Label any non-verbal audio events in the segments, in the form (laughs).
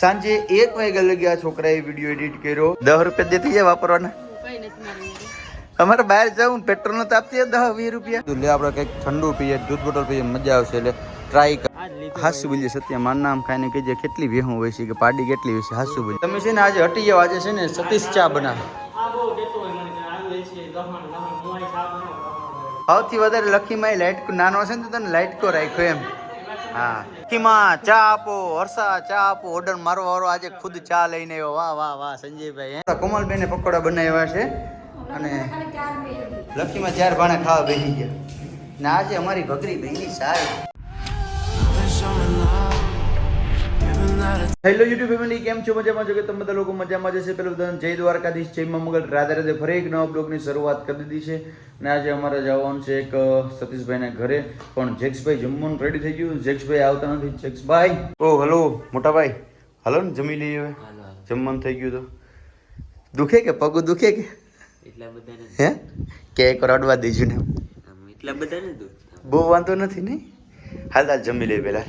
સાંજે એક વાગ્યા લગ્યા આ છોકરાએ વીડિયો એડિટ કર્યો. દસ રૂપિયા દે થઈ જાય વાપરવાના. અમારે બહાર જવું પેટ્રોલ નો તાપતી દસ વીસ રૂપિયા. લે આપણે કંઈક ઠંડુ પીએ દૂધ બોટલ પીએ મજા આવશે એટલે ટ્રાય કર. હાસુ બોલીએ સત્ય માર નામ ખાઈને કહીજે કેટલી વેહું હોય છે કે પાડી કેટલી હોય છે હાસુ બોલી તમે છે ને આજે હટી જાવ આજે છે ને સતીશ ચા બનાવે. આ બહુ દેતો હોય મને કે આવ્યું છે ગહણ ગહણ મોય સાબ બનાવો. સૌથી વધારે લખીમાં લાઈટ નાનો છે ને તો તને લાઈટ કો રાખ્યો એમ. હા. લખીમાં ચા આપો હર્ષા ચા આપો ઓર્ડર મારો વારો આજે ખુદ ચા લઈને આવ્યો. વાહ વાહ વાહ સંજયભાઈ? કોમલબેને પકોડા બનાવ્યા છે અને લખીમાં ચાર ભાણે ખાવા બેસી ગયા. ને આજે અમારી ભગરી બેની સારી હેલો યુટ્યુબ ફેમિલી કેમ છો? મજામાં છો કે તમે બધા લોકો મજામાં જશે પેલું બધાને જય દ્વારકાધીશ જય મા મંગળ રાધે રાધે ફરી એક નવા બ્લોગની શરૂઆત કરી દીધી છે. અને આજે અમારે જવાનું છે એક સતીશભાઈના ઘરે. પણ જેક્સભાઈ જમવાનું રેડી થઈ ગયું. જેક્સભાઈ આવતા નથી. જેક્સભાઈ. ઓ હલો મોટાભાઈ. હલો ને જમી લઈએ હવે. જમવાનું થઈ ગયું તો. દુખે કે? પગ દુખે કે? એટલા બધા હે? કે એક રડવા દેજો ને. એટલા બધા નથી બહુ વાંધો નથી નહીં હાલ હાલ જમી લઈએ પહેલા.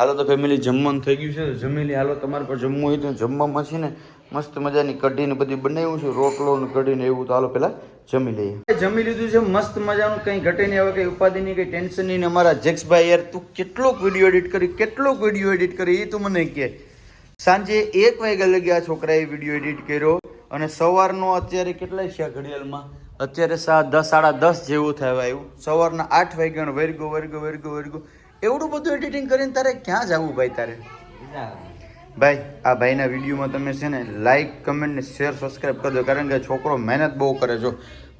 હાલો તો ફેમિલી જમવાનું થઈ ગયું છે જમી લઈએ હાલો તમારે પર જમવું હોય તો જમવામાં છે ને મસ્ત મજાની કઢીને બધી બનાવ્યું છે, રોટલો ને કઢીને એવું તો હાલો પહેલાં જમી લઈએ. જમી લીધું છે, મસ્ત મજાનું કંઈ ઘટે નહીં, હવે કંઈ નહીં, કંઈ ટેન્શન નહીં અમારા જેક્સભાઈ યાર તું કેટલોક વીડિયો એડિટ કરી, કેટલોક વીડિયો એડિટ કરી, એ તું મને કે. સાંજે એક વાગ્યા લગી આ છોકરાએ વીડિયો એડિટ કર્યો, અને સવારનો અત્યારે કેટલા છે ઘડિયાળમાં? અત્યારે સા દસ સાડા દસ જેવું થવા આવ્યું. સવારના આઠ વાગ્યાનો, વર્ગો વર્ગો વર્ગો વર્ગો. એવડું બધું એડિટિંગ કરીને તારે ક્યાં જવું ભાઈ તારે? ભાઈ, આ ભાઈના વિડીયોમાં તમે છે ને લાઈક કમેન્ટ ને શેર સબસ્ક્રાઈબ કરી દો. કારણ કે છોકરો મહેનત બહુ કરે જો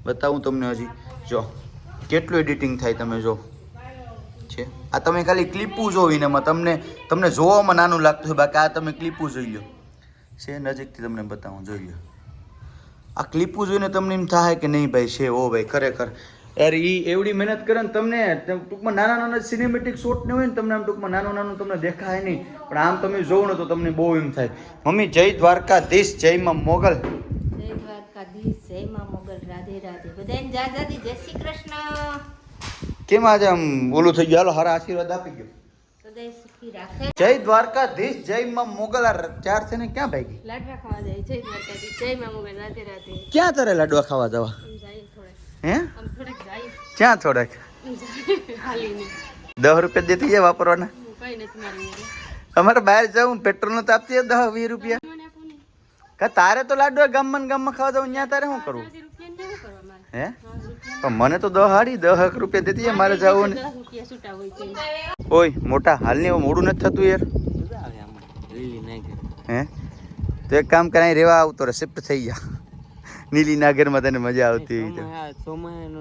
બતાવું તમને હજી. જો, કેટલું એડિટિંગ થાય તમે જો. છે? આ તમે ખાલી ક્લિપું જોઈને તમને તમને જોવામાં નાનું લાગતું હોય, બાકી આ તમે ક્લિપું જોઈ લો. છે? નજીકથી તમને બતાવું, જોઈ લો. આ ક્લિપું જોઈને તમને એમ થાય કે નહીં ભાઈ, છે? ઓ ભાઈ, ખરેખર. યાર એ એવડી મહેનત કરે ને તમને ટૂંકમાં નાના નાના સિનેમેટિક શોટ ને હોય ને તમને આમ ટૂંકમાં નાનું નાનું તમને દેખાય નહીં. પણ આમ તમે જોવો ને તો તમને બહુ એમ થાય. મમ્મી જય દ્વારકાધીશ જય માં મોગલ. જય દ્વારકાધીશ જય માં મોગલ રાધે રાધે. બધાને જા જાદી જય શ્રી કૃષ્ણ. કેમ આજે આમ ઓલું થઈ ગયું? હાલો હારા આશીર્વાદ આપી ગયો જય દ્વારકા દ્વારકાધીશ જય માં મોગલ. આ ચાર ને ક્યાં ભાગી લાડવા ખાવા જાય. જય દ્વારકા જય માં મોગલ રાધે રાધે. ક્યાં તારે લાડવા ખાવા જવા? હે? ક્યાં થોડાક? દસ રૂપિયા દેતી જાય વાપરવાના. અમારે બહાર જવું પેટ્રોલ નો તાપતી દસ વીસ રૂપિયા. મને કા તારે તો લાડુ ગામમાં ગામમાં ખાવા જવું ત્યાં તારે શું કરવું? હે? પણ મને તો દહ હાડી દસ એક રૂપિયા દેતી જાય મારે જવું ને. ઓય મોટા હાલની મોડું નથી થતું યાર. હે? તો એક કામ કરાય રેવા આવતો રે શિફ્ટ થઈ જા નીલી નાગરમાં તને મજા આવતી તો.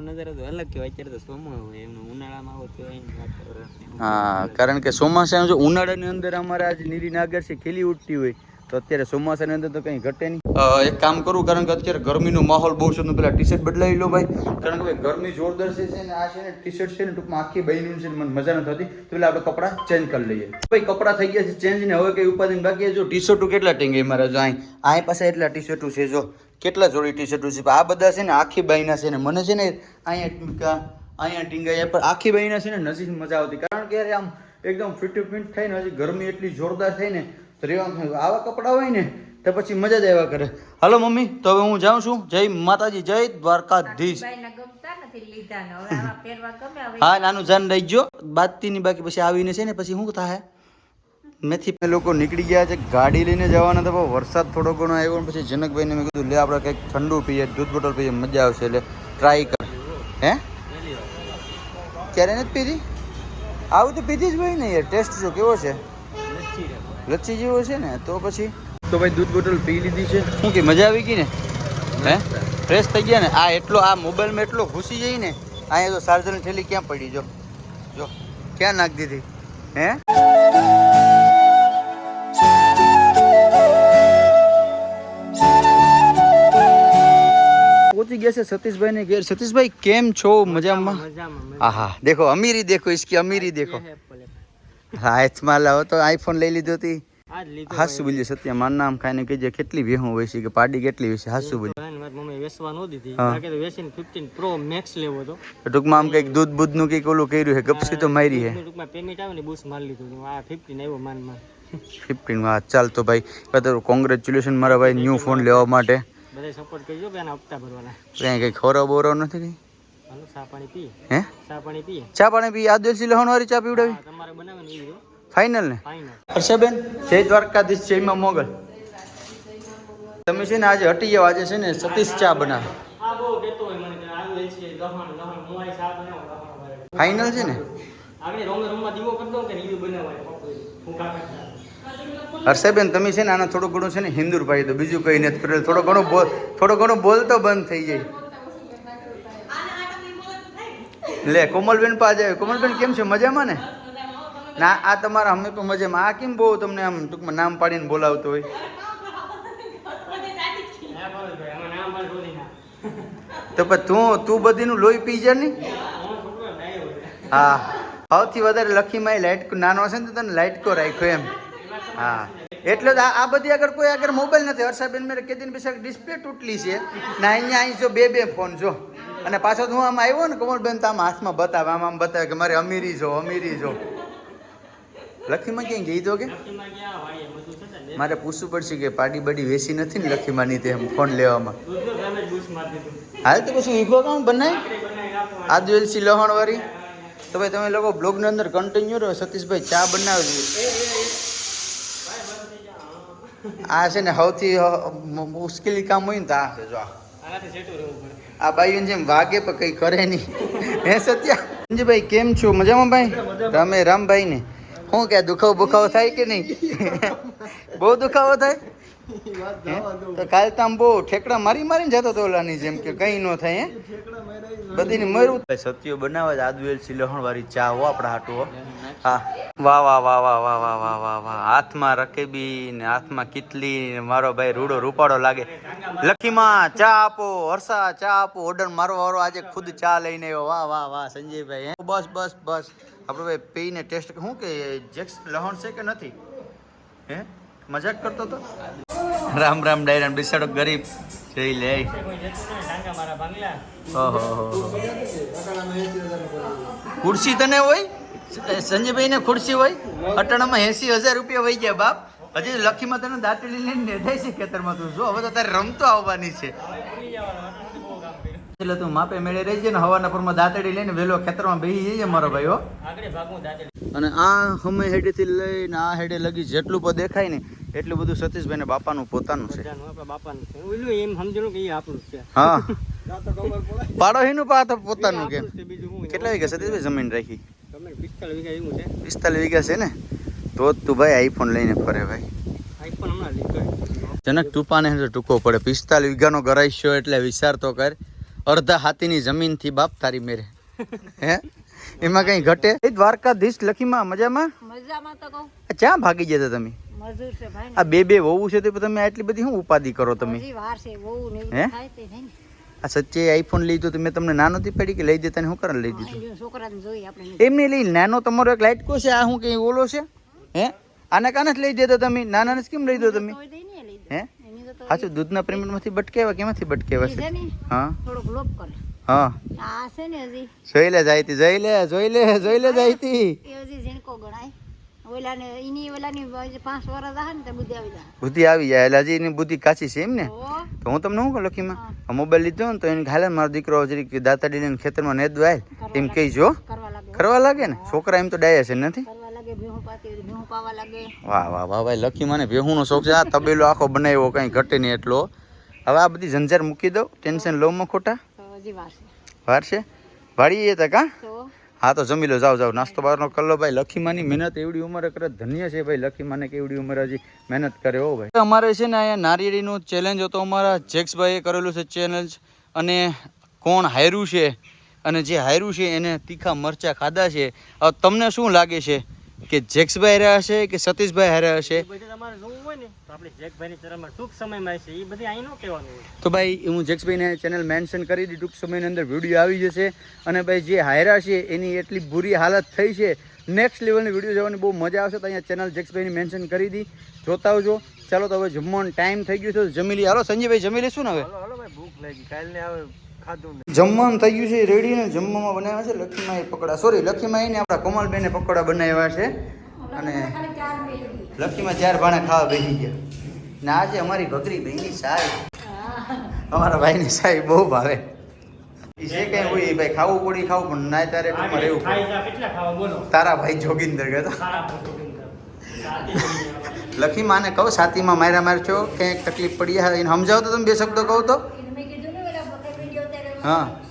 નજારો તો અલગ કહેવાય અત્યારે તો ચોમા હોય ઉનાળામાં આવો તો એમ વાતાવરણ હા કારણ કે ચોમાસા જો ઉનાળાની અંદર અમારે આજ નીલી નાગર છે ખીલી ઉઠતી હોય તો અત્યારે ચોમાસાની અંદર તો કંઈ ઘટે નહીં. એક કામ કરું કારણ કે અત્યારે ગરમીનો માહોલ બહુ છે પેલા ટી શર્ટ બદલાવી લો ભાઈ. કારણ કે ભાઈ ગરમી જોરદાર છે ને આ છે ને ટી શર્ટ છે ને ટૂંકમાં આખી બહેનું છે મને મજા નથી થતી તો પેલા આપણે કપડાં ચેન્જ કરી લઈએ. ભાઈ કપડાં થઈ ગયા છે ચેન્જ ને હવે કઈ ઉપાધિ બાકી જો ટી શર્ટો કેટલા ટીંગે મારા જો અહીં પાસે એટલા ટી શર્ટો છે જો. કેટલા જોડી ટી શર્ટો છે? આ બધા છે ને આખી બાઈના છે ને. મને છે ને અહીંયા અહીંયા ટીંગાય પણ આખી બાઈના છે ને નજીક મજા આવતી. કારણ કે આમ એકદમ ફિટ ફિટ થાય ને હજી ગરમી એટલી જોરદાર થઈ ને તો રહેવાનું આવા કપડાં હોય ને તો પછી મજા જ આવ્યા કરે. હાલો મમ્મી તો હવે હું જાઉં છું. જય માતાજી જય દ્વારકાધીશ. હા નાનું જાન રહી ગયો. બાદતીની બાકી પછી આવીને છે ને પછી શું થાય? મેથી લોકો નીકળી ગયા છે. ગાડી લઈને જવાના હતા પણ વરસાદ થોડો ઘણો આવ્યો પછી જનકભાઈને મેં કીધું લે આપણે કંઈક ઠંડુ પીએ દૂધ બોટલ પીએ મજા આવશે એટલે ટ્રાય કર. હે? ક્યારે નથી પીધી? આવું તો પીધી જ હોય ને યાર ટેસ્ટ જો કેવો છે? લચ્છી જેવો છે ને તો પછી? તો ભાઈ દૂધ બોટલ પી લીધી છે. શું કે મજા આવી ગઈ ને? હે? ફ્રેશ થઈ ગયા ને? આ એટલો આ મોબાઈલમાં એટલો ઘૂસી જઈને ને અહીંયા તો ચાર્જરની થેલી ક્યાં પડી? જો જો ક્યાં નાખી દીધી? હે? પહોંચી ગયા છે સતીશભાઈની ઘેર. સતીશભાઈ કેમ છો? મજામાં? આહા દેખો અમીરી દેખો ઇસકી અમીરી દેખો. હા હાથમાં લાવો તો આઈફોન લઈ લીધો હતી હાસુ બોલ્યું સત્ય માર નામ ખાઈને કહેજે કેટલી વેહું હોય છે કે પાડી કેટલી હોય છે હાસુ બોલ્યું. મમ્મી આમ કંઈક દૂધ બૂધનું ઓલું કર્યું છે ગપસી તો મારી છે. ટૂંકમાં પેમેન્ટ ચાલ તો ભાઈ. કોંગ્રેચ્યુલેશન મારા ભાઈ ન્યૂ ફોન લેવા માટે. બધા સપોર્ટ કરજો કે હપ્તા ભરવાના. કઈ કઈ ખોરો બોરો નથી કઈ? ચા પાણી પી હે? ચા પાણી પી ચા પાણી પી આ દિવસી લહણ વાળી ચા પીવડાવી? તમારે બનાવવાની એવી ફાઇનલ ને? ફાઇનલ હર્ષેબેન જય દ્વારકાધીશ જયમાં મોગલ. તમે છે ને આજે હટી જાવ આજે છે ને સતીશ ચા બનાવો. ફાઇનલ છે ને? આપણે રોંગ રૂમમાં દીવો કરતો કે રીવ્યુ બનાવવાનો હું કાકા હર્ષાબેન, તમે છે ને આના થોડું ઘણું છે ને હિન્દુર પાડી દો. બીજું કંઈ નથી કરેલું. થોડો ઘણો બોલ, થોડો ઘણો બોલતો બંધ થઈ જાય. લે, કોમલબેન પા જાય કોમલબેન કેમ છે? મજામાં ને? ના, આ તમારા અમે પણ મજામાં. આ કેમ બહુ તમને આમ ટૂંકમાં નામ પાડીને બોલાવતો હોય? નામ પણ તો, તું તું બધીનું લોહી પી જા ને? હું. છોકરો ડાયો હોય હા સૌથી વધારે લખીમાં લાઇટ નાનો હશે ને તો તને લાઇટકો રાખ્યો એમ. હા. એટલે જ આ બધી આગળ કોઈ આગળ મોબાઈલ નથી, હર્ષાબેન મેરે કે દિન પછી ડિસ્પ્લે તૂટલી છે. ના અહીંયા અહીં જો બે બે ફોન જો. અને પાછો હું આમ આવ્યો ને કમળબેન તો આમ હાથમાં બતાવે, આમ આમ બતાવે કે મારે અમીરી જો અમીરી જો. લખીમાં ક્યાં ગઈ તો કે? મારે પૂછવું પડશે કે પાડી બાડી વેસી નથી ને લખીમાંની તેમ ફોન લેવામાં. હાલ તો પછી ઈગો કામ બનાય? આપો લહણવાળી. તો ભાઈ તમે લોકો બ્લોગની અંદર કન્ટિન્યુ રહો, સતીશભાઈ, ચા બનાવજો. આ છે ને સૌથી મુશ્કેલી કામ હોય ને તો આ છે જો આ. બાઈઓને જેમ વાગે પણ કંઈ કરે નહીં. હે સત્યા? સંજયભાઈ કેમ છો? મજામાં ભાઈ? તમે રામભાઈ ને? શું કે દુખાવો બુખાવો થાય કે નહીં? બહુ દુખાવો થાય? હે? તો કાલ તો આમ બહુ ઠેકડા મારી મારીને જતો તો ઓલાની જેમ કે કંઈ ન થાય હે? બધીને મરવું સત્યો બનાવે જ આદુ એલસી લહણ વાળી ચા હો આપણા હાટુ હો. વાહ વાહ વાહ વાહ વાહ વાહ વાહ વાહ વાહ. હાથમાં રકેબી ને હાથમાં કિતલી ને મારો ભાઈ રૂડો રૂપાડો લાગે. લખીમાં ચા આપો હર્ષા ચા આપો ઓર્ડર મારો વારો આજે ખુદ ચા લઈને આવ્યો. વાહ વાહ વાહ સંજયભાઈ હે? બસ બસ બસ. આપણે ભાઈ પીને ટેસ્ટ શું કે જેક્સ લહણ છે કે નથી? હે? મજાક કરતો તો? રામ રામ ડાયરામ બિસાડો ગરીબ. જઈ લે. ખુરશી તને હોય? સંજયભાઈ ને ખુરશી હોય અટાણામાં એસી હજાર રૂપિયા વહી ગયા બાપ. હજી લખીમાં તને દાંતડી લઈને નેધાય છે ખેતરમાં તું. જો હવે તો તારે રમતો આવવાની છે. એટલે તું માપે મેળે રહી જાય ને હવાના પરમાં દાંતડી લઈને વેલો ખેતરમાં બેસી જઈએ મારો ભાઈ હો. અને આ હમે હેડેથી લઈને આ હેડે લગી જેટલું પણ દેખાય ને એટલું બધું સતીશભાઈને બાપાનું પોતાનું છે. બાપાનું છે. એમ સમજણું કે એ આપણું છે. હા. (laughs) પાડો હિનું પા પોતાનું કેમ કેટલા વીઘા સતીશભાઈ જમીન રાખી? પિસ્તાલીસ વીઘા છે. ને? તો જ તું ભાઈ આઈફોન લઈને ફરે ભાઈ. જનક ટૂંપાને ટૂંકો પડે. પિસ્તાલીસ વીઘાનો ગરાઈશ્યો એટલે વિચાર તો કર. અડધા હાથીની જમીનથી બાપ તારી મેરે. હે? એમાં કઈ ઘટે? એ દ્વારકાધીશ લખીમાં મજામાં? મજામાં તો કહું. ક્યાં ભાગી જતા તમે? મજૂર છે ભાઈ આ બે બે વહુ છે તો તમે આટલી બધી શું ઉપાધિ કરો તમે? વાર છે બહુ ને હે? થાય તે નહીં આ સચ્ચે આઈફોન લીધો તો મેં તમને નાનો થી પડી કે લઈ દેતા ને શું કરે લઈ દીધું? છોકરાને જોઈ આપણે એમને લઈ નાનો તમારો એક લાઈટ કો છે આ શું કઈ ઓલો છે? હે? આને કાને જ લઈ દેતા તમે? નાનાને જ કેમ લઈ દો તમે? નહીં હે? સાચું દૂધના પ્રેમમાંથી બટકેવા કેમાંથી બટકેવા છે? છે હા. થોડોક લોપ કર હા. આ છે ને હજી. જોઈ લે જાયતી જોઈ લે જોઈ લે જોઈ લે જાયતી. એ હજી ઝીણકો ગણાય. ઓલાને એની ઓલાની પાંચ વર્ષ આવે ને તો બુદ્ધિ આવી જાય બુદ્ધિ આવી જાય. એટલે હજી એની બુદ્ધિ કાચી છે એમ ને? તો હું તમને શું કહું લખીમાં? મોબાઈલ લીધો ને તો એને હાલે મારો દીકરો જરીક દાતા લઈને ખેતરમાં નેદવા આય એમ કહી જો કરવા લાગે. ને? છોકરા એમ તો ડાયા છે નથી? વાહ વાહ વાહ ભાઈ લખી મને ભેહુંનો શોખ છે. આ તબેલો આખો બનાવ્યો કંઈ ઘટે નહીં એટલો. હવે આ બધી ઝંઝાર મૂકી દઉં. ટેન્શન લો માં ખોટા વાર છે વાર છે વાળીએ તા કા? તો? હા, તો જમી લો, જાઓ જાઓ. નાસ્તો બહારનો કરી ભાઈ. લખીમાની મહેનત એવડી ઉંમરે કરે, ધન્ય છે ભાઈ. લખીમાને કે એવડી ઉંમરે હજી મહેનત કરે હો ભાઈ. અમારે છે ને અહીંયા નારિયેળીનું ચેલેન્જ હતો. અમારા જેક્સભાઈએ કરેલું છે ચેલેન્જ અને કોણ હાર્યું છે અને જે હાર્યું છે એને તીખા મરચાં ખાધા છે. તમને શું લાગે છે? કે જેક્સભાઈ રહ્યા હશે કે સતીશભાઈ હાર્યા હશે? તમારે જોવું હોય તો આપણે જેકભાઈની ચેનલમાં ટૂંક સમયમાં છે એ બધી અહીં ન કહેવાનું તો ભાઈ હું જેક્સભાઈને ચેનલ મેન્શન કરી દી ટૂંક સમયની અંદર વીડિયો આવી જશે. અને ભાઈ જે હાયરા છે એની એટલી બુરી હાલત થઈ છે. નેક્સ્ટ લેવલની વીડિયો જોવાની બહુ મજા આવશે તો અહીંયા ચેનલ જેક્સભાઈની મેન્શન કરી દી. જોતા આવજો. ચાલો તો હવે જમવાનો ટાઈમ થઈ ગયો છે. તો જમી લઈએ. હાલો સંજયભાઈ જમી લઈશું ને હવે? હાલો હાલો ભાઈ ભૂખ લાગી. કાલે હવે ખાધું ને જમવાનું થઈ ગયું છે રેડી ને જમવામાં બનાવ્યા છે. લખીમાં એ પકોડા. સોરી લખીમાં એને આપણા કોમલબેને પકોડા બનાવ્યા છે. અને લખીમાં ચાર ભાણે ખાવા બેસી ગયા. ને આજે અમારી ભગરી બહેની સાહેબ. અમારા ભાઈની સાહેબ બહુ ભાવે. જે કઈ હોય એ ભાઈ ખાવું પડી ખાવું પણ ના તારે ટૂંકમાં રહેવું પડે. તારા ભાઈ જોગિંદર ગયા. લખી માને કહો સાતીમાં માર્યા મારશો ક્યાંક તકલીફ પડી એને સમજાવો તો તમે બે શબ્દો કહો તો મેં કીધું ને પેલા બકર વીડિયો ત્યારે હા.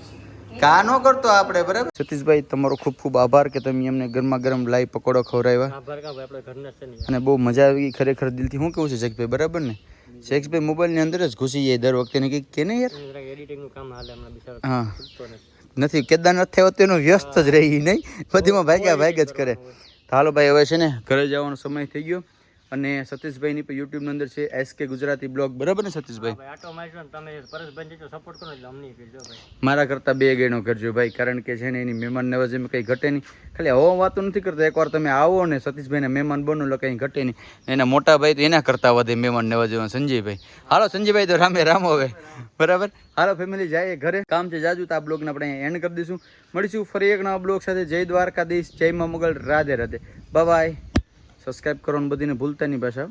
કા નો કરતો આપણે બરાબર? સતીશભાઈ તમારો ખૂબ ખૂબ આભાર કે તમે અમને ગરમા ગરમ લાઈ પકોડો ખવડાવ્યા. આભાર કા ભાઈ આપણે ઘરના છે ને અને બહુ મજા આવી ખરેખર દિલથી. શું કેવું છે શેખભાઈ બરાબર ને? શેખભાઈ મોબાઈલની અંદર જ ઘૂસી જાય દર વખતે. ને કે ને યાર હા. નથી. નથી કેદારનાથ થયો તેનો વ્યસ્ત જ રહી નહીં. બધીમાં ભાગ્યા ભાગ્યા જ કરે. તો હાલો ભાઈ હવે છે ને ઘરે જવાનો સમય થઈ ગયો. અને સતીશભાઈની પણ યુટ્યુબની અંદર છે એસ કે ગુજરાતી બ્લોગ. બરાબર ને સતીશભાઈ? ભાઈ આટો મારશો ને તમે પરેશભાઈ સપોર્ટ કરો એટલે અમને કરજો ભાઈ. મારા કરતાં બે ગેણો કરજો ભાઈ કારણ કે છે ને એની મહેમાન નવાજીમાં કંઈ ઘટે નહીં. ખાલી હવા વાતો નથી કરતા એકવાર તમે આવો ને સતીશભાઈને મહેમાન બનો એટલે કંઈ ઘટે નહીં. એના મોટા ભાઈ તો એના કરતાં વધે મહેમાન નવાજીમાં સંજયભાઈ. હાલો સંજયભાઈ તો રામે રામ હવે. બરાબર? હાલો ફેમિલી જાય ઘરે. કામ છે જાજુ તો આ બ્લોગને આપણે એન્ડ કરી દઈશું. મળીશું ફરી એક નવા બ્લોગ સાથે. જય દ્વારકાધીશ જય મા મુગલ. રાધે રાધે. બાય સબસ્ક્રાઈબ કરવાનું બધીને ભૂલતા નહીં પાછા